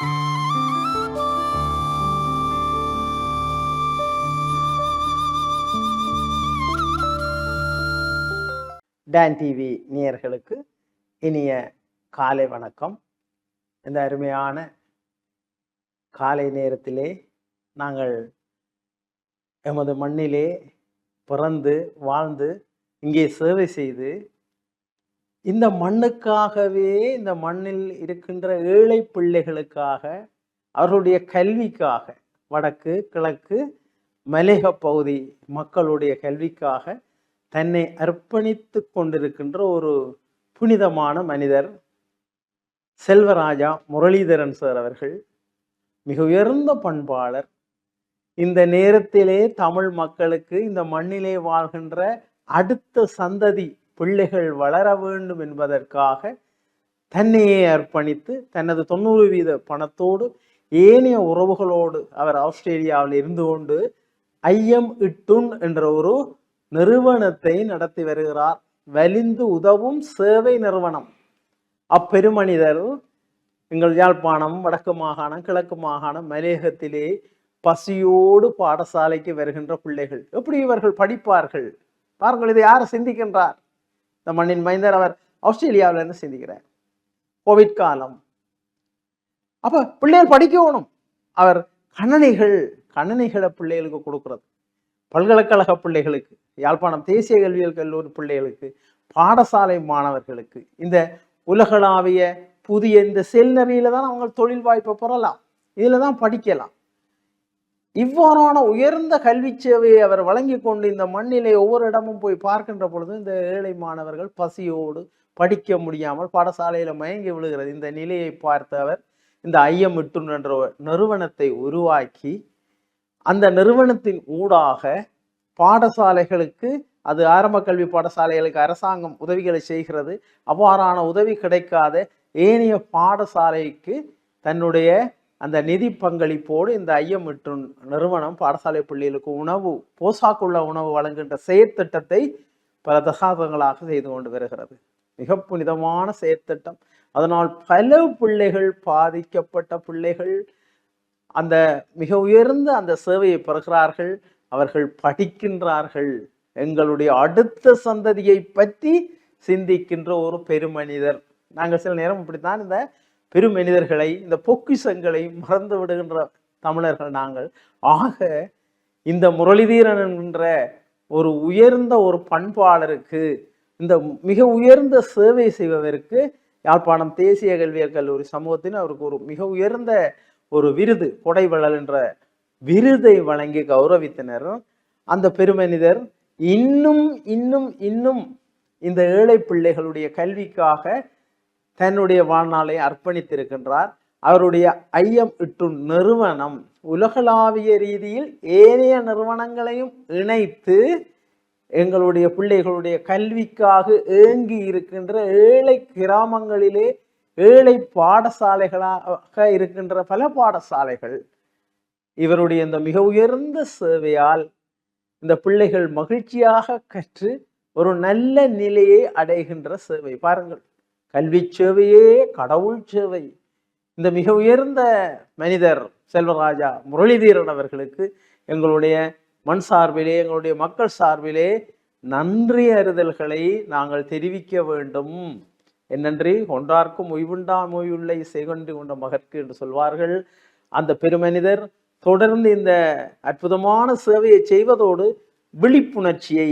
Don TV நேயர்களுக்கு இனிய காலை வணக்கம். இந்த அருமையான காலை நேரத்திலே நாங்கள் எமது மண்ணிலே பிறந்து வாழ்ந்து இங்கே சேவை செய்து இந்த மண்ணுக்காகவே இந்த மண்ணில் இருக்கின்ற ஏழை பிள்ளைகளுக்காக அவர்களுடைய கல்விக்காக வடக்கு கிழக்கு மலேக பகுதி மக்களுடைய கல்விக்காக தன்னை அர்ப்பணித்து கொண்டிருக்கின்ற ஒரு புனிதமான மனிதர் செல்வராஜா முரளிதரன் சார் அவர்கள். மிக உயர்ந்த பண்பாளர். இந்த நேரத்திலே தமிழ் மக்களுக்கு இந்த மண்ணிலே வாழ்கின்ற அடுத்த சந்ததி பிள்ளைகள் வளர வேண்டும் என்பதற்காக தன்னையே அர்ப்பணித்து தனது தொண்ணூறு வீத பணத்தோடு ஏனைய உறவுகளோடு அவர் ஆஸ்திரேலியாவில் இருந்து கொண்டு ஐஎம் இட்டுன் என்ற ஒரு நிறுவனத்தை நடத்தி வருகிறார். வலிந்து உதவும் சேவை நிறுவனம். அப்பெருமனிதர் எங்கள் யாழ்ப்பாணம் வடக்கு மாகாணம் கிழக்கு மாகாணம் மலையகத்திலே பசியோடு பாடசாலைக்கு வருகின்ற பிள்ளைகள். எப்படி இவர்கள் படிப்பார்கள்? பாருங்கள் இதை யார் சிந்திக்கின்றார்? இந்த மண்ணின் மைந்தர் அவர் ஆஸ்திரேலியாவிலேருந்து சிந்திக்கிறார். கோவிட் காலம். அப்ப பிள்ளைகள் படிக்கணும். அவர் கணனிகள் கணனிகளை பிள்ளைகளுக்கு கொடுக்கிறது. பல்கலைக்கழக பிள்ளைகளுக்கு யாழ்ப்பாணம் தேசிய கல்வியல் கல்லூரி பிள்ளைகளுக்கு பாடசாலை மாணவர்களுக்கு இந்த உலகளாவிய புதிய இந்த செல்நெறியில தான் அவங்க தொழில் வாய்ப்பை பெறலாம். இதில் தான் படிக்கலாம். இவ்வாறான உயர்ந்த கல்வி சேவையை அவர் வழங்கி கொண்டு இந்த மண்ணிலே ஒவ்வொரு இடமும் போய் பார்க்கின்ற பொழுது இந்த ஏழை மாணவர்கள் பசியோடு படிக்க முடியாமல் பாடசாலையில் மயங்கி விழுகிறது. இந்த நிலையை பார்த்து அவர் இந்த ஐயம் என்ற நிறுவனத்தை உருவாக்கி அந்த நிறுவனத்தின் ஊடாக பாடசாலைகளுக்கு அது ஆரம்ப கல்வி பாடசாலைகளுக்கு அரசாங்கம் உதவிகளை செய்கிறது. அவ்வாறான உதவி கிடைக்காத ஏனைய பாடசாலைக்கு தன்னுடைய அந்த நிதி பங்களிப்போடு இந்த ஐயம் மற்றும் நிறுவனம் பாடசாலை பிள்ளைகளுக்கு உணவு போசாக்குள்ள உணவு வழங்குகின்ற செயற்திட்டத்தை பல தசாப்தங்களாக செய்து கொண்டு வருகிறது. மிக புனிதமான செயற்திட்டம் அதனால் பல பிள்ளைகள் பாதிக்கப்பட்ட பிள்ளைகள் அந்த மிக உயர்ந்த அந்த சேவையை பெறுகிறார்கள். அவர்கள் படிக்கின்றார்கள். எங்களுடைய அடுத்த சந்ததியை பற்றி சிந்திக்கின்ற ஒரு பெருமனிதர். நாங்கள் சில நேரம் இப்படித்தான் இந்த பெருமனிதர்களை இந்த பொக்கிஷங்களை மறந்து விடுகின்ற தமிழர்கள் நாங்கள். ஆக இந்த முரளிதீரன் என்கின்ற ஒரு உயர்ந்த ஒரு பண்பாளருக்கு இந்த மிக உயர்ந்த சேவை செய்பவருக்கு யாழ்ப்பாணம் தேசிய கல்வியர் கல்லூரி சமூகத்தின் அவருக்கு ஒரு மிக உயர்ந்த ஒரு விருது கொடைவள்ளல் என்ற விருதை வழங்கி கௌரவித்தனர் அந்த பெருமனிதர் இன்னும் இன்னும் இன்னும் இந்த ஏழை பிள்ளைகளுடைய கல்விக்காக தன்னுடைய வாழ்நாளை அர்ப்பணித்திருக்கின்றார். அவருடைய ஐயம் இட்டு நிறுவனம் உலகளாவிய ரீதியில் ஏனைய நிறுவனங்களையும் இணைத்து எங்களுடைய பிள்ளைகளுடைய கல்விக்காக ஏங்கி இருக்கின்ற ஏழை கிராமங்களிலே ஏழை பாடசாலைகளாக இருக்கின்ற பல பாடசாலைகள் இவருடைய இந்த மிக உயர்ந்த சேவையால் இந்த பிள்ளைகள் மகிழ்ச்சியாக கற்று ஒரு நல்ல நிலையை அடைகின்ற சேவை. பாருங்கள். கல்வி சேவையே கடவுள் சேவை. இந்த மிக உயர்ந்த மனிதர் செல்வராஜா முரளிதீரன் அவர்களுக்கு எங்களுடைய மண் சார்பிலே எங்களுடைய மக்கள் சார்பிலே நன்றி அறிதல்களை நாங்கள் தெரிவிக்க வேண்டும். என்னன்றி கொண்டார்க்கும் உய்வுண்டா மொய்யுள்ளை செய்கொண்டு கொண்ட மகற்கு என்று சொல்வார்கள். அந்த பெருமனிதர் தொடர்ந்து இந்த அற்புதமான சேவையை செய்வதோடு விழிப்புணர்ச்சியை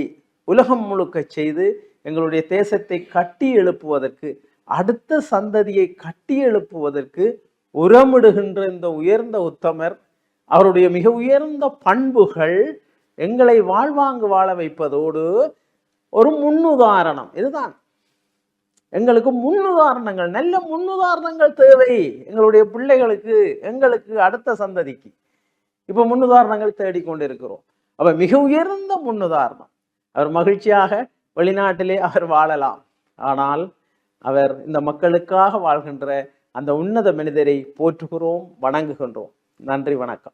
உலகம் முழுக்க செய்து எங்களுடைய தேசத்தை கட்டி எழுப்புவதற்கு அடுத்த சந்ததியை கட்டி எழுப்புவதற்கு உரமிடுகின்ற இந்த உயர்ந்த உத்தமர் அவருடைய மிக உயர்ந்த பண்புகள் எங்களை வாழ்வாங்கு வாழ வைப்பதோடு ஒரு முன்னுதாரணம். இதுதான். எங்களுக்கு முன்னுதாரணங்கள் நல்ல முன்னுதாரணங்கள் தேவை எங்களுடைய பிள்ளைகளுக்கு எங்களுக்கு அடுத்த சந்ததிக்கு. இப்ப முன்னுதாரணங்கள் தேடிக்கொண்டிருக்கிறோம். அப்ப மிக உயர்ந்த முன்னுதாரணம். அவர் மகிழ்ச்சியாக வெளிநாட்டிலே அவர் வாழலாம். ஆனால் அவர் இந்த மக்களுக்காக வாழ்கின்ற அந்த உன்னத மனிதரை போற்றுகிறோம் வணங்குகின்றோம். நன்றி வணக்கம்.